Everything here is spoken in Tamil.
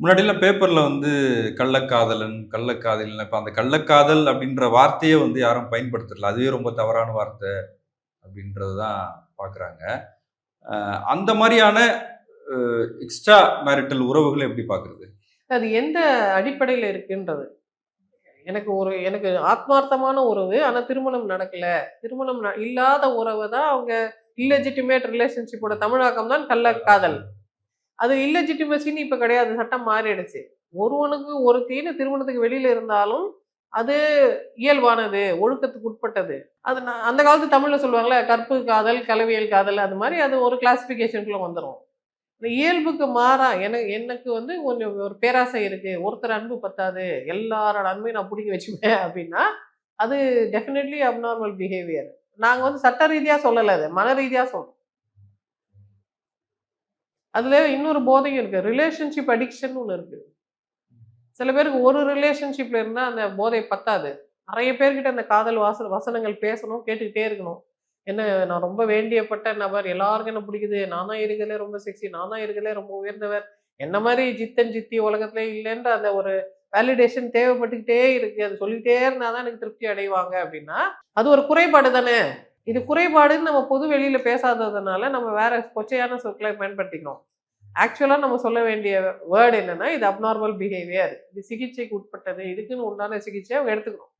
முன்னாடிலாம் பேப்பரில் வந்து கள்ளக்காதலன் கள்ளக்காதலன் இப்போ அந்த கள்ளக்காதல் அப்படின்ற வார்த்தையே வந்து யாரும் பயன்படுத்தல. அதுவே ரொம்ப தவறான வார்த்தை அப்படின்றது தான் பார்க்குறாங்க அந்த மாதிரியான எக்ஸ்ட்ரா மேரிட்டல் உறவுகளை எப்படி பார்க்குறது அது எந்த அடிப்படையில் இருக்குன்றது? எனக்கு ஒரு எனக்கு ஆத்மார்த்தமான உறவு ஆனால் திருமணம் நடக்கல. திருமணம் ந- இல்லாத உறவு தான் அவங்க இல்லெஜிட்டிமேட் ரிலேஷன்ஷிப்போட தமிழாக்கம் தான் கள்ளக்காதல். அது இல்லஜிட்டிமசின்னு இப்போ கிடையாது. சட்டம் மாறிடுச்சு. ஒருவனுக்கு தீனு திருமணத்துக்கு வெளியில் இருந்தாலும் அது இயல்பானது ஒழுக்கத்துக்கு உட்பட்டது. அது நான் அந்த காலத்து தமிழில் சொல்லுவாங்களே கற்பு காதல் கலவியல் காதல் அது மாதிரி அது ஒரு கிளாசிஃபிகேஷனுக்குள்ள வந்துடும் இந்த இயல்புக்கு மாறா எனக்கு எனக்கு வந்து கொஞ்சம் ஒரு பேராசை இருக்கு. ஒருத்தர் அன்பு பத்தாது. எல்லாரோட அன்பையும் நான் பிடிக்க வச்சுப்பேன் அப்படின்னா அது டெஃபினெட்லி அப்நார்மல் பிஹேவியர் நாங்கள் வந்து சட்ட ரீதியாக சொல்லலை அது மன ரீதியாக சொல்கிறோம் அதுல இன்னொரு போதையும் இருக்கு. ரிலேஷன்ஷிப் அடிக்ஷன் ஒன்று இருக்கு. சில பேருக்கு ஒரு ரிலேஷன்ஷிப்ல இருந்தா அந்த போதை பத்தாது. நிறைய பேர்கிட்ட அந்த காதல் வாச வசனங்கள் பேசணும் கேட்டுக்கிட்டே இருக்கணும். என்ன நான் ரொம்ப வேண்டியப்பட்ட நபர் எல்லாருக்கும் என்ன பிடிக்குது? நான் தான் இருக்கலே ரொம்ப செக்ஸி நான் தான் இருக்கலே ரொம்ப உயர்ந்தவர். என்ன மாதிரி ஜித்தன் ஜித்தி உலகத்திலே இல்லைன்ற அந்த ஒரு வேலிடேஷன் தேவைப்பட்டுக்கிட்டே இருக்கு. அது சொல்லிட்டே இருந்தாதான் எனக்கு திருப்தி அடைவாங்க அப்படின்னா அது ஒரு குறைபாடு தானே? இது குறைபாடுன்னு நம்ம பொது வெளியில் பேசாததுனால நம்ம வேற கொச்சையான சொற்களை பயன்படுத்திக்கிறோம். ஆக்சுவலாக நம்ம சொல்ல வேண்டிய வேர்டு என்னன்னா இது அப்நார்மல் பிஹேவியர் இது சிகிச்சைக்கு உட்பட்டது. இதுக்குன்னு உண்டான சிகிச்சை அவங்க எடுத்துக்கணும்.